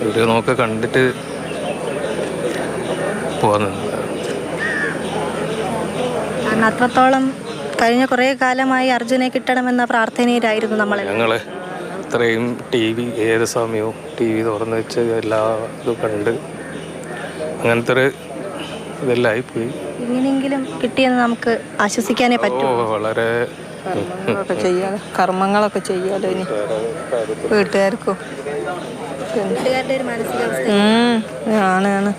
Video നോക്കി കണ്ടിട്ട് പോകുന്നത് കാരണം അത്രത്തോളം കഴിഞ്ഞ കുറേ കാലമായി അർജുനെ കിട്ടണമെന്ന പ്രാർത്ഥനയിലായിരുന്നു നമ്മൾ ഞങ്ങൾ ഇത്രയും ടി വി ഏത് സമയവും ടി വി തുറന്ന് വെച്ച് എല്ലാ ഇതും കണ്ട് അങ്ങനത്തെ ഒരു ഇതെല്ലാം പോയി. ഇങ്ങനെയെങ്കിലും കിട്ടിയെന്ന് നമുക്ക് ആശ്വസിക്കാനേ പറ്റൂ. വളരെ ഒക്കെ ചെയ്യാലോ? കർമ്മങ്ങളൊക്കെ ചെയ്യാലോ ഇനി? വീട്ടുകാർക്കും. ആണ് ആണ്.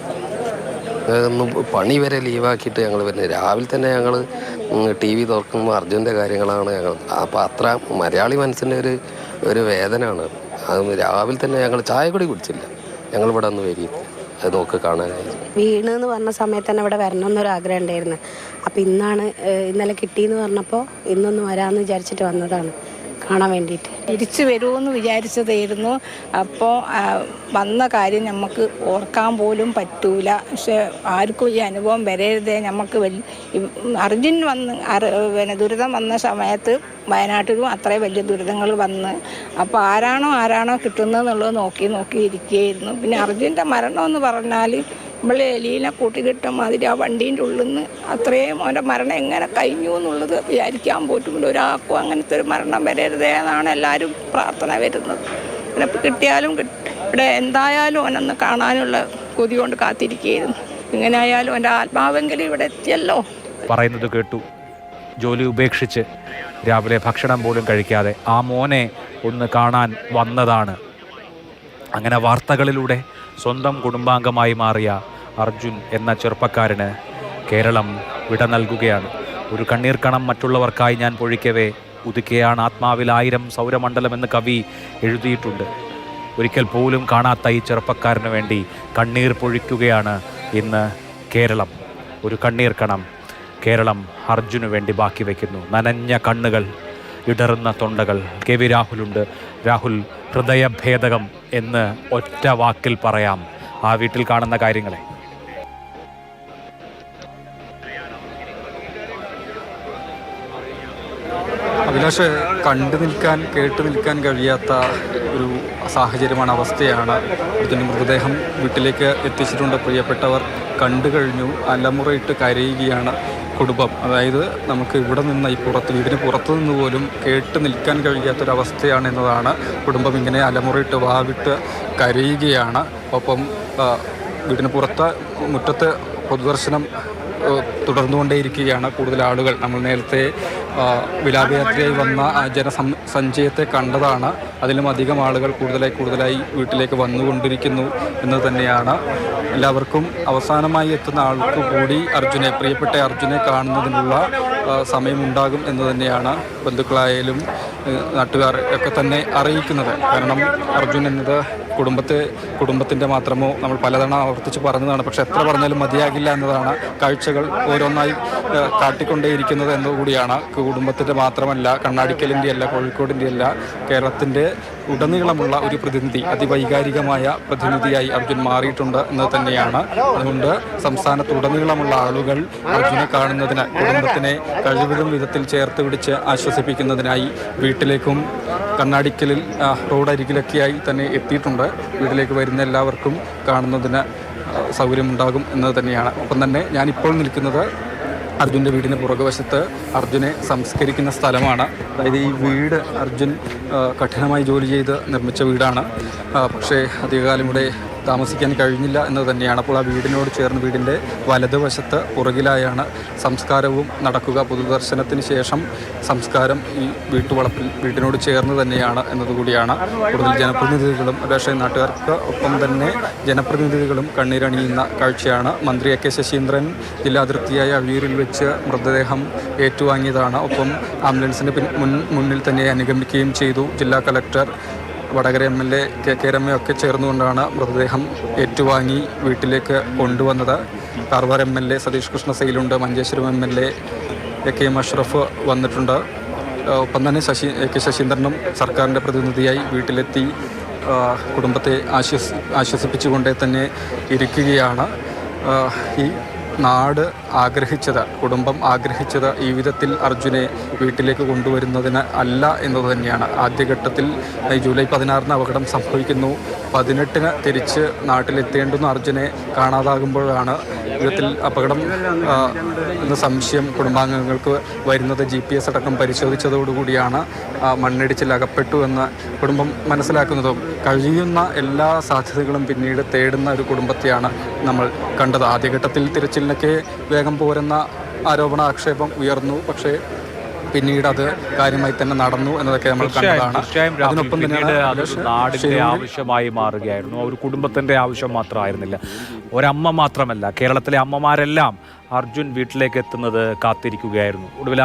ഒന്ന് പണി വരെ ലീവാക്കിയിട്ട് ഞങ്ങൾ വരുന്നത്. രാവിലെ തന്നെ ഞങ്ങൾ ടി വി തുറക്കുമ്പോൾ അർജുന്റെ കാര്യങ്ങളാണ് ഞങ്ങൾ അപ്പോൾ അത്ര മലയാളി മനസ്സിന്റെ ഒരു ഒരു വേദനയാണ് അത് രാവിലെ തന്നെ ഞങ്ങൾ ചായ കൂടി കുടിച്ചില്ല. ഞങ്ങൾ ഇവിടെ ഒന്ന് വരി അത് നോക്കി കാണാനായി വീണ് എന്ന് പറഞ്ഞ സമയത്ത് തന്നെ ഇവിടെ വരണം എന്നൊരു ആഗ്രഹം ഉണ്ടായിരുന്നു. അപ്പോൾ ഇന്നാണ് ഇന്നലെ കിട്ടിയെന്ന് പറഞ്ഞപ്പോൾ ഇന്നൊന്ന് വരാമെന്ന് വിചാരിച്ചിട്ട് വന്നതാണ്. കാണാൻ വേണ്ടിയിട്ട്. തിരിച്ചു വരുമെന്ന് വിചാരിച്ചതായിരുന്നു. അപ്പോൾ വന്ന കാര്യം നമുക്ക് ഓർക്കാൻ പോലും പറ്റൂല. പക്ഷെ ആർക്കും ഈ അനുഭവം വരരുതേ. നമുക്ക് അർജുൻ വന്ന് പിന്നെ ദുരിതം വന്ന സമയത്ത് വയനാട്ടിലും അത്രയും വലിയ ദുരിതങ്ങൾ വന്ന്. അപ്പോൾ ആരാണോ ആരാണോ കിട്ടുന്നതെന്നുള്ളത് നോക്കി നോക്കി ഇരിക്കുകയായിരുന്നു. പിന്നെ അർജുന്റെ മരണം എന്ന് പറഞ്ഞാൽ നമ്മൾ എലീനെ കൂട്ടിക്കിട്ട മാതിരി ആ വണ്ടീന്റെ ഉള്ളിൽ നിന്ന് അത്രയും അവന്റെ മരണം എങ്ങനെ കഴിഞ്ഞു എന്നുള്ളത് വിചാരിക്കാൻ പോറ്റുമില്ല ഒരാൾക്കും അങ്ങനത്തെ ഒരു മരണം വരരുതേ എന്നാണ് എല്ലാവരും പ്രാർത്ഥന വരുന്നത്. പിന്നെ കിട്ടിയാലും ഇവിടെ എന്തായാലും അവനൊന്ന് കാണാനുള്ള കൊതി കൊണ്ട് കാത്തിരിക്കുകയായിരുന്നു. ഇങ്ങനെ ആയാലും എന്റെ ആത്മാവെങ്കിലും ഇവിടെ എത്തിയല്ലോ. പറയുന്നത് കേട്ടു. ജോലി ഉപേക്ഷിച്ച് രാവിലെ ഭക്ഷണം പോലും കഴിക്കാതെ ആ മോനെ ഒന്ന് കാണാൻ വന്നതാണ്. അങ്ങനെ വാർത്തകളിലൂടെ സ്വന്തം കുടുംബാംഗമായി മാറിയ അർജുൻ എന്ന ചെറുപ്പക്കാരന് കേരളം വിട നൽകുകയാണ്. ഒരു കണ്ണീർ കണം മറ്റുള്ളവർക്കായി ഞാൻ പൊഴിക്കവേ ഉദിക്കുകയാണ് ആത്മാവിൽ ആയിരം സൗരമണ്ഡലം എന്ന് കവി എഴുതിയിട്ടുണ്ട്. ഒരിക്കൽ പോലും കാണാത്ത ഈ ചെറുപ്പക്കാരന് വേണ്ടി കണ്ണീർ പൊഴിക്കുകയാണ് ഇന്ന് കേരളം. ഒരു കണ്ണീർ കണം കേരളം അർജുന് വേണ്ടി ബാക്കി വയ്ക്കുന്നു. നനഞ്ഞ കണ്ണുകൾ ഇടറുന്ന തൊണ്ടകൾ. കെ വി രാഹുലുണ്ട്. രാഹുൽ ഹൃദയഭേദകം. എന്ന് ഒറ്റ വാക്കിൽ പറയാം. ആ വീട്ടിൽ കാണുന്ന കാര്യങ്ങളെ. അഭിലാഷ് കണ്ടു നിൽക്കാൻ കേട്ടു നിൽക്കാൻ കഴിയാത്ത ഒരു സാഹചര്യമാണ് അവസ്ഥയാണ്. ഇതിന്റെ മൃതദേഹം വീട്ടിലേക്ക് എത്തിച്ചിട്ടുണ്ട്. പ്രിയപ്പെട്ടവർ കണ്ടു കഴിഞ്ഞു അലമുറയിട്ട് കരയുകയാണ്. കുടുംബം. അതായത് നമുക്ക് ഇവിടെ നിന്ന് ഈ പുറത്ത് വീടിന് പുറത്തു നിന്ന് പോലും കേട്ട് നിൽക്കാൻ കഴിയാത്തൊരവസ്ഥയാണ് എന്നതാണ് കുടുംബം ഇങ്ങനെ അലമുറയിട്ട് വാവിട്ട് കരയുകയാണ്. ഒപ്പം വീടിന് പുറത്ത് മുറ്റത്ത് പൊതുദർശനം തുടർന്നുകൊണ്ടേയിരിക്കുകയാണ് കൂടുതൽ ആളുകൾ. നമ്മൾ നേരത്തെ വിലാപയാത്രയായി വന്ന ജനസം സഞ്ചയത്തെ കണ്ടതാണ്. അതിലും അധികം ആളുകൾ കൂടുതലായി കൂടുതലായി വീട്ടിലേക്ക് വന്നുകൊണ്ടിരിക്കുന്നു എന്ന് തന്നെയാണ്. എല്ലാവർക്കും അവസാനമായി എത്തുന്ന ആൾക്ക് കൂടി അർജുനെ പ്രിയപ്പെട്ട അർജുനെ കാണുന്നതിനുള്ള സമയമുണ്ടാകും എന്ന് തന്നെയാണ് ബന്ധുക്കളായാലും നാട്ടുകാർ ഒക്കെ തന്നെ അറിയിക്കുന്നത്. കാരണം അർജുൻ എന്നത് കുടുംബത്തെ കുടുംബത്തിന്റെ മാത്രമോ നമ്മൾ പലതവണ ആവർത്തിച്ച് പറഞ്ഞതാണ്. പക്ഷെ എത്ര പറഞ്ഞാലും മതിയാകില്ല എന്നതാണ് കാഴ്ചകൾ ഓരോന്നായി കാട്ടിക്കൊണ്ടേയിരിക്കുന്നത് എന്നുകൂടിയാണ്. കുടുംബത്തിന്റെ മാത്രമല്ല കണ്ണാടിക്കലിന്റെ അല്ല കോഴിക്കോടിന്റെ അല്ല കേരളത്തിന്റെ ഉടനീളമുള്ള ഒരു പ്രതിനിധി അതിവൈകാരികമായ പ്രതിനിധിയായി അർജുൻ മാറിയിട്ടുണ്ട് എന്ന് തന്നെയാണ്. അതുകൊണ്ട് സംസ്ഥാനത്തുടനീളമുള്ള ആളുകൾ അർജുനെ കാണുന്നതിന് കുടുംബത്തിനെ കഴിവിലും വിധത്തിൽ ചേർത്ത് പിടിച്ച് ആശ്വസിപ്പിക്കുന്നതിനായി വീട്ടിലേക്കും കണ്ണാടിക്കലിൽ റോഡരികിലൊക്കെയായി തന്നെ എത്തിയിട്ടുണ്ട്. വീട്ടിലേക്ക് വരുന്ന എല്ലാവർക്കും കാണുന്നതിന് സൗകര്യമുണ്ടാകും എന്നത് തന്നെയാണ്. ഒപ്പം തന്നെ ഞാനിപ്പോൾ നിൽക്കുന്നത് അർജുന്റെ വീടിന് പുറകുവശത്ത് അർജുനെ സംസ്കരിക്കുന്ന സ്ഥലമാണ്. അതായത് ഈ വീട് അർജുൻ കഠിനമായി ജോലി ചെയ്ത് നിർമ്മിച്ച വീടാണ്. പക്ഷേ അധികകാലം ഇവിടെ താമസിക്കാൻ കഴിഞ്ഞില്ല എന്ന് തന്നെയാണ്. അപ്പോൾ ആ വീടിനോട് ചേർന്ന് വീടിന്റെ വലതുവശത്ത് പുറകിലായാണ് സംസ്കാരവും നടക്കുക. പൊതുദർശനത്തിന് ശേഷം സംസ്കാരം ഈ വീട്ടുവളപ്പിൽ വീടിനോട് ചേർന്ന് തന്നെയാണ് എന്നതുകൂടിയാണ്. കൂടുതൽ ജനപ്രതിനിധികളും പക്ഷേ നാട്ടുകാർക്ക് ഒപ്പം തന്നെ ജനപ്രതിനിധികളും കണ്ണീരണിയുന്ന കാഴ്ചയാണ്. മന്ത്രി എ കെ ശശീന്ദ്രൻ ജില്ലാതിർത്തിയായ അഴിയൂരിൽ വെച്ച് മൃതദേഹം ഏറ്റുവാങ്ങിയതാണ്. ഒപ്പം ആംബുലൻസിന് പിൻ മുൻ മുന്നിൽ തന്നെ അനുഗമിക്കുകയും ചെയ്തു. ജില്ലാ collector Vadakara M L A K K രമയൊക്കെ ചേർന്നുകൊണ്ടാണ് മൃതദേഹം ഏറ്റുവാങ്ങി വീട്ടിലേക്ക് കൊണ്ടുവന്നത്. Karwar M L A Satish Krishna സൈലുണ്ട് Manjeshwaram M L A A K M Ashraf വന്നിട്ടുണ്ട് ഒപ്പം തന്നെ ശശി എ കെ ശശീന്ദ്രനും സർക്കാരിന്റെ പ്രതിനിധിയായി വീട്ടിലെത്തി കുടുംബത്തെ ആശ്വസി ആശ്വസിപ്പിച്ചുകൊണ്ടേ തന്നെ ഇരിക്കുകയാണ്. ഈ നാട് ആഗ്രഹിച്ചത് കുടുംബം ആഗ്രഹിച്ചത് ഈ വിധത്തിൽ അർജുനെ വീട്ടിലേക്ക് കൊണ്ടുവരുന്നതിന് അല്ല എന്നത് തന്നെയാണ്. ആദ്യഘട്ടത്തിൽ ജൂലൈ പതിനാറിന് അപകടം സംഭവിക്കുന്നു. പതിനെട്ടിന് തിരിച്ച് നാട്ടിലെത്തേണ്ടുന്ന അർജുനെ കാണാതാകുമ്പോഴാണ് വിധത്തിൽ അപകടം എന്ന സംശയം കുടുംബാംഗങ്ങൾക്ക് വരുന്നത് ജി പി എസ് അടക്കം പരിശോധിച്ചതോടുകൂടിയാണ് മണ്ണിടിച്ചിൽ അകപ്പെട്ടു എന്ന് കുടുംബം മനസ്സിലാക്കുന്നതും കഴിയുന്ന എല്ലാ സാധ്യതകളും പിന്നീട് തേടുന്ന ഒരു കുടുംബത്തെയാണ് നമ്മൾ കണ്ടത്. ആദ്യഘട്ടത്തിൽ തിരച്ചിലിനൊക്കെ വേഗം പോരുന്ന ആരോപണ ആക്ഷേപം ഉയർന്നു. പക്ഷേ പിന്നീട് അത് കാര്യമായി തന്നെ നടന്നു എന്നതൊക്കെ നമ്മൾ കണ്ടതാണ്. അതിനൊപ്പം നാടിന്റെ ആവശ്യമായി മാറുകയായിരുന്നു. ഒരു കുടുംബത്തിന്റെ ആവശ്യം മാത്രമായിരുന്നില്ല. ഒരമ്മ മാത്രമല്ല കേരളത്തിലെ അമ്മമാരെല്ലാം അർജുൻ വീട്ടിലേക്ക് എത്തുന്നത് കാത്തിരിക്കുകയായിരുന്നു. ഒടുവിൽ